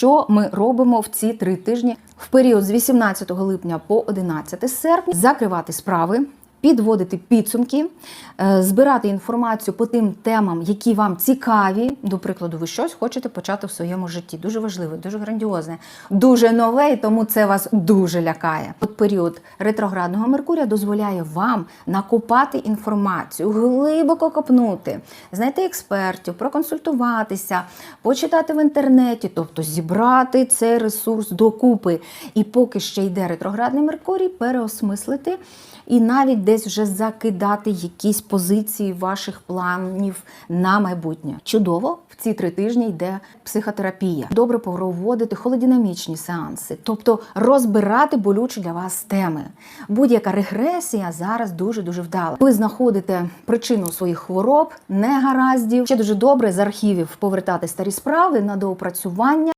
Що ми робимо в ці три тижні в період з 18 липня по 11 серпня? Закривати справи, підводити підсумки, е, збирати інформацію по тим темам, які вам цікаві. До прикладу, ви щось хочете почати в своєму житті. Дуже важливе, дуже грандіозне, дуже нове, і тому це вас дуже лякає. От період ретроградного Меркурія дозволяє вам накопати інформацію, глибоко копнути, знайти експертів, проконсультуватися, почитати в інтернеті, тобто зібрати цей ресурс докупи. І поки ще йде ретроградний Меркурій, переосмислити і навіть десь вже закидати якісь позиції ваших планів на майбутнє. Чудово, в ці три тижні йде психотерапія. Добре проводити холодинамічні сеанси, тобто розбирати болючі для вас теми. Будь-яка регресія зараз дуже дуже вдала. Ви знаходите причину своїх хвороб, негараздів. Ще дуже добре з архівів повертати старі справи на доопрацювання.